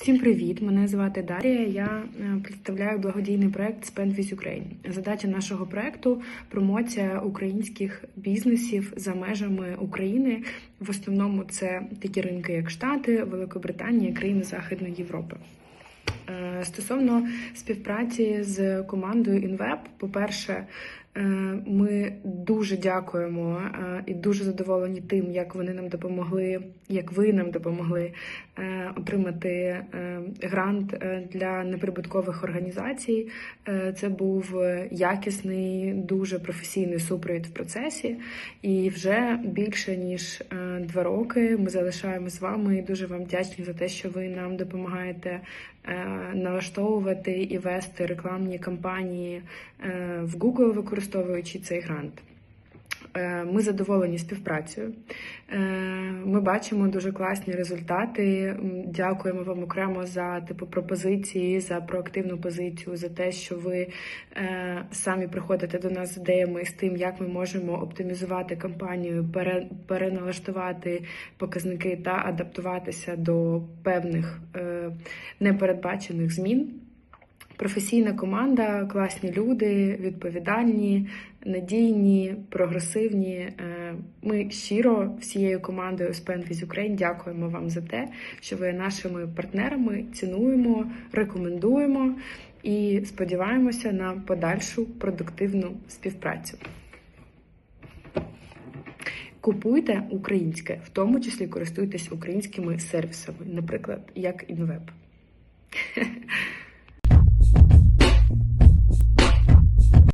Всім привіт! Мене звати Дарія. Я е, представляю благодійний проект Spend with Ukraine. Задача нашого проекту промоція українських бізнесів за межами України. В основному це такі ринки, як Штати, Великобританія, країни Західної Європи. Е, Стосовно співпраці з командою InWeb, по-перше, ми дуже дякуємо е, і дуже задоволені тим, як вони нам допомогли, як ви нам допомогли е, отримати е, грант е, для неприбуткових організацій. Е, Це був е, якісний, дуже професійний супровід в процесі. І вже більше ніж е, два роки ми залишаємо з вами і дуже вам вдячні за те, що ви нам допомагаєте е, налаштовувати і вести рекламні кампанії е, в Google, використовуючи цей грант. Е, Ми задоволені співпрацею. Е, Ми бачимо дуже класні результати. Дякуємо вам окремо за типу пропозиції, за проактивну позицію, за те, що ви е, самі приходите до нас з ідеями з тим, як ми можемо оптимізувати кампанію, пере, переналаштувати показники та адаптуватися до певних непередбачених змін. Професійна команда, класні люди, відповідальні, надійні, прогресивні. Е, Ми щиро всією командою with Ukraine дякуємо вам за те, що ви нашими партнерами, цінуємо, рекомендуємо і сподіваємося на подальшу продуктивну співпрацю. Купуйте українське, в тому числі користуйтесь українськими сервісами, наприклад, як InWeb.